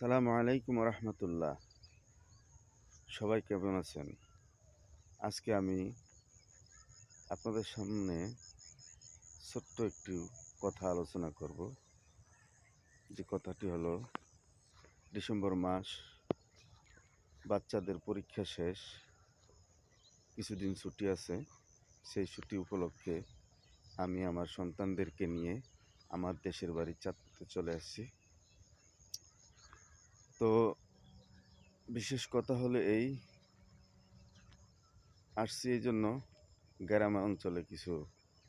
সালামু আলাইকুম রহমতুল্লাহ সবাই কেমন আছেন? আজকে আমি আপনাদের সামনে ছোট্ট একটু কথা আলোচনা করব। যে কথাটি হলো, ডিসেম্বর মাস, বাচ্চাদের পরীক্ষা শেষ, কিছুদিন ছুটি আছে, সেই ছুটি উপলক্ষে আমি আমার সন্তানদেরকে নিয়ে আমার দেশের বাড়ি চাঁদপুরতে চলে আসছি। তো বিশেষ কথা হলো এই, আসছি এই জন্য গ্রাম অঞ্চলে কিছু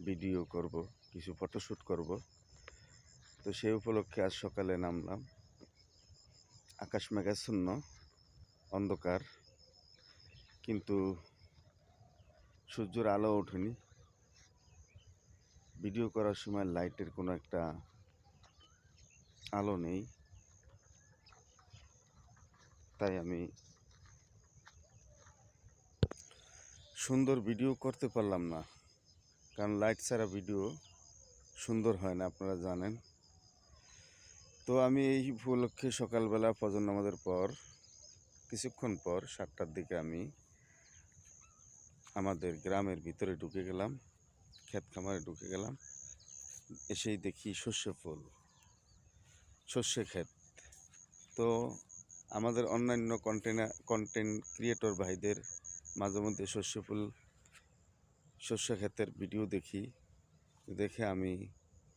ভিডিও করব, কিছু ফটোশ্যুট করব। তো সেই উপলক্ষে আজ সকালে নামলাম আকাশ মেঘাচ্ছন্ন, অন্ধকার, কিন্তু সূর্যের আলো ওঠেনি। ভিডিও করার সময় লাইটের কোনো একটা আলো নেই। তাই আমি সুন্দর ভিডিও করতে পারলাম না। কারণ লাইট ছাড়া ভিডিও সুন্দর হয় না, আপনারা জানেন। তো আমি এই উপলক্ষে সকালবেলা ফজর নামাজের পর, কিছুক্ষণ পর সাতটার দিকে আমি আমাদের গ্রামের ভিতরে ঢুকে গেলাম, ক্ষেত খামারে ঢুকে গেলাম। এসেই দেখি সর্ষে ফুল, সর্ষে ক্ষেত। তো আমাদের অন্যান্য কন্টেনা কন্টেন্ট ক্রিয়েটর ভাইদের মাঝে মধ্যে শস্য ফুল, শস্য ক্ষেতের ভিডিও দেখি, দেখে আমি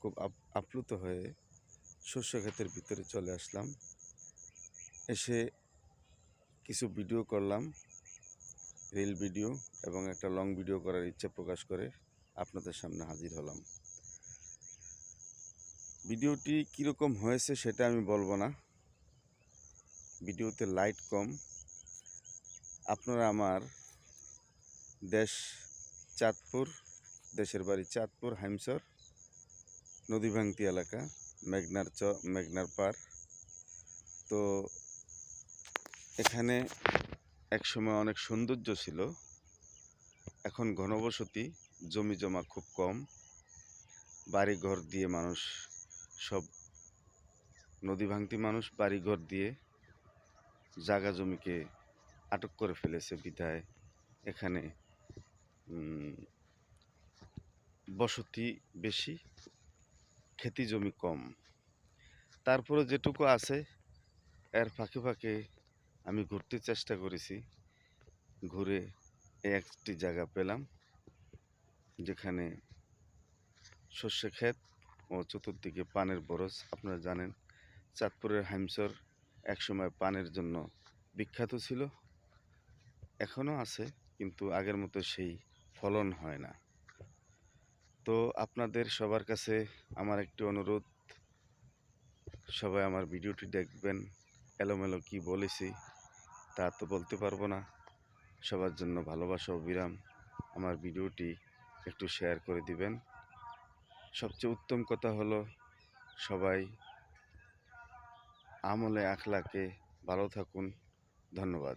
খুব আপ- আপ্লুত হয়ে শস্য ক্ষেতের ভিতরে চলে আসলাম। এসে কিছু ভিডিও করলাম রিল ভিডিও এবং একটা লং ভিডিও করার ইচ্ছা প্রকাশ করে আপনাদের সামনে হাজির হলাম। ভিডিওটি কীরকম হয়েছে সেটা আমি বলব না। ভিডিওতে লাইট কম। আপনারা আমার দেশ চাঁদপুর, দেশের বাড়ি চাঁদপুর, হাইমসর নদীভাঙ্গতি এলাকা, মেঘনার চ, মেঘনার পার। তো এখানে একসময় অনেক সৌন্দর্য ছিল। এখন ঘনবসতি, জমি জমা খুব কম। বাড়ি ঘর দিয়ে মানুষ সব নদী ভাঙতি মানুষ বাড়ি ঘর দিয়ে জাগা জমিকে আটক করে ফেলেছে বিধায়। এখানে বসতি বেশি, খেতি জমি কম। তারপরে যেটুকু আছে, এর ফাঁকে ফাঁকে আমি ঘুরতে চেষ্টা করেছি। ঘুরে একটি জায়গা পেলাম, যেখানে সর্ষে ক্ষেত ও চতুর্দিকে পানের বরজ, আপনারা জানেন, চাঁদপুরের হাইমসর একসময় পানের জন্য বিখ্যাত ছিল। এখনও আছে, কিন্তু আগের মতো সেই ফলন হয় না। তো আপনাদের সবার কাছে আমার একটি অনুরোধ, সবাই আমার ভিডিওটি দেখবেন, এলোমেলো কি বলেছি তা তো বলতে পারব না। সবার জন্য ভালোবাসা অবিরাম আমার ভিডিওটি একটু শেয়ার করে দিবেন। সবচেয়ে উত্তম কথা হলো, সবাই আমলে আখলাকে ভালো থাকুন। ধন্যবাদ।